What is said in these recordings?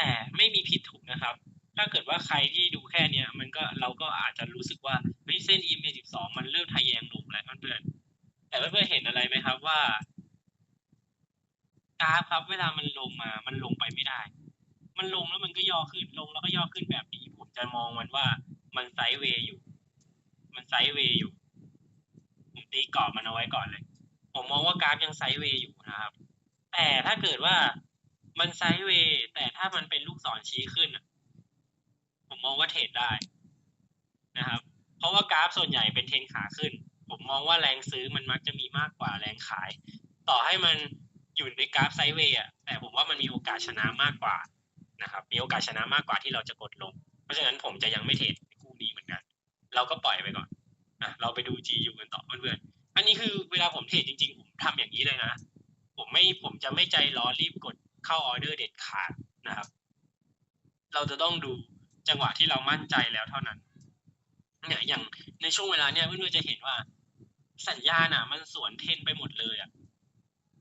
แต่ไม่มีผิดถูกนะครับ ถ้าเกิดว่าใครที่ดูแค่เนี้ย มันก็เราก็อาจจะรู้สึกว่าเฮ้ยเส้น EMA 12 มันเริ่มทะแยงลงแล้วเพื่อนแต่เพื่อนๆเห็นอะไรไหมครับว่ากราฟครับ เวลามันลงมา มันลงไปไม่ได้ มันลงแล้วมันก็ย่อขึ้นลงแล้วก็ย่อขึ้นแบบนี้ ผมจะมองมันว่ามันไซด์เวย์อยู่ มันไซด์เวย์อยู่ ผมตีกรอบมันเอาไว้ก่อนเลย ผมมองว่ากราฟยังไซด์เวย์อยู่นะครับ แต่ถ้าเกิดว่า มันไซด์เวย์แต่ถ้ามันเป็นลูกศรชี้ขึ้น ผมมองว่าเทรดได้นะครับ เพราะว่ากราฟส่วนใหญ่เป็นเทรนขาขึ้น ผมมองว่าแรงซื้อมันมักจะมีมากกว่าแรงขาย ต่อให้มันอยู่ในกราฟไซด์เวย์อะแต่ผมว่ามันมีโอกาสชนะมากกว่านะครับ มีโอกาสชนะมากกว่าที่เราจะกดลง เพราะฉะนั้นผมจะยังไม่เทรดในคู่นี้เหมือนกัน เราก็ปล่อยไปก่อนอะเราไปดู GU กันต่อเพื่อนๆอันนี้คือเวลาผมเทรดจริงๆ ผมทำอย่างนี้เลยนะ ผมไม่ผมจะไม่ใจร้อนรีบกด เข้าออเดอร์เด็ดขาดนะครับ เราจะต้องดูจังหวะที่เรามั่นใจแล้วเท่านั้นเนี่ยอย่างในช่วงเวลาเนี่ยเพื่อนๆจะเห็นว่า สัญญาณอะ มันสวนเทนไปหมดเลยอะ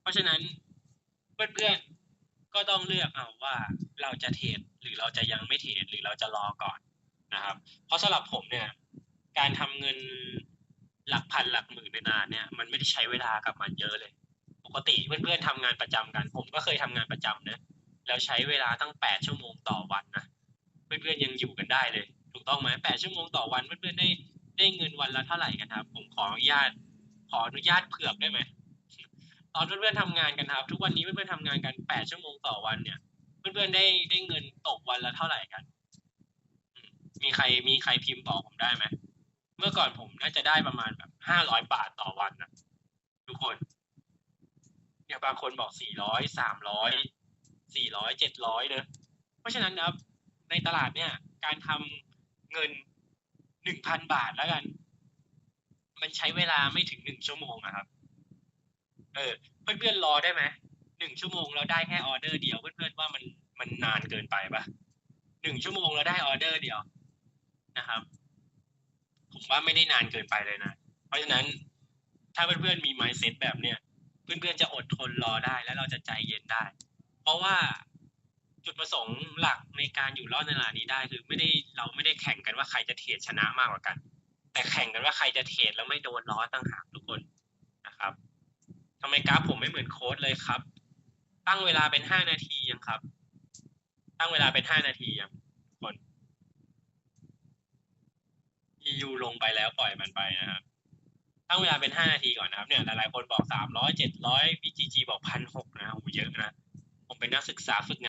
เพราะฉะนั้นเพื่อนๆก็ต้องเลือกเอาว่าเราจะเทรดหรือเราจะยังไม่เทรดหรือเราจะรอก่อนนะครับ เพราะสำหรับผมเนี่ย การทำเงินหลักพันหลักหมื่นในนานเนี่ย มันไม่ได้ใช้เวลากับมันเยอะเลย ปกติเพื่อนๆทำงานประจำกัน ผมก็เคยทำงานประจำนะแล้วใช้เวลาตั้งแปดชั่วโมงต่อวันนะเพื่อนๆยังอยู่กันได้เลย ถูกต้องไหมแปดชั่วโมงต่อวันเพื่อนๆได้ได้เงินวันละเท่าไหร่กันครับ ผมขออนุญาตขออนุญาตเผือกได้ไหมตอนเพื่อนๆทำงานกันครับ ทุกวันนี้เพื่อนๆทำงานกันแปดชั่วโมงต่อวันเนี่ย เพื่อนๆได้ได้เงินตกวันละเท่าไหร่กัน มีใครมีใครพิมพ์บอกผมได้ไหมเมื่อก่อนผมน่าจะได้ประมาณแบบห้าร้อยบาทต่อวันนะ เนี่ยบางคนบอกสี่ร้อยสามร้อยสี่ร้อยเจ็ดร้อยเนอะเพราะฉะนั้นนะครับ ในตลาดเนี่ย การทำเงินหนึ่งพันบาทแล้วกัน มันใช้เวลาไม่ถึงหนึ่งชั่วโมงนะครับ เออ เพื่อนๆรอได้ไหมหนึ่งชั่วโมงเราได้แค่ออเดอร์เดียว เพื่อนๆว่ามันมันนานเกินไปปะหนึ่งชั่วโมงเราได้ออเดอร์เดียวนะครับ ผมว่าไม่ได้นานเกินไปเลยนะ เพราะฉะนั้นถ้าเพื่อนๆมี mindset แบบเนี้ย เพื่อนๆจะอดทนรอได้และเราจะใจเย็นได้ เพราะว่าจุดประสงค์หลักในการอยู่รอดในตลาดนี้ได้คือไม่ได้เราไม่ได้แข่งกันว่าใครจะเทรดชนะมากกว่ากัน แต่แข่งกันว่าใครจะเทรดแล้วไม่โดนล้อตั้งหากทุกคนนะครับทำไมกราฟผมไม่เหมือนโค้ดเลยครับ ตั้งเวลาเป็นห้านาทียังครับ ตั้งเวลาเป็นห้านาทียังคน EU ลงไปแล้วปล่อยมันไปนะครับ ตั้งเวลาเป็นห้านาทีก่อนนะครับเนี่ยหลายๆคนบอกสามร้อยเจ็ดร้อยพีจีบอกพันหกนะโอ้เยอะนะ ผมเป็นนักศึกษาฝึกงาน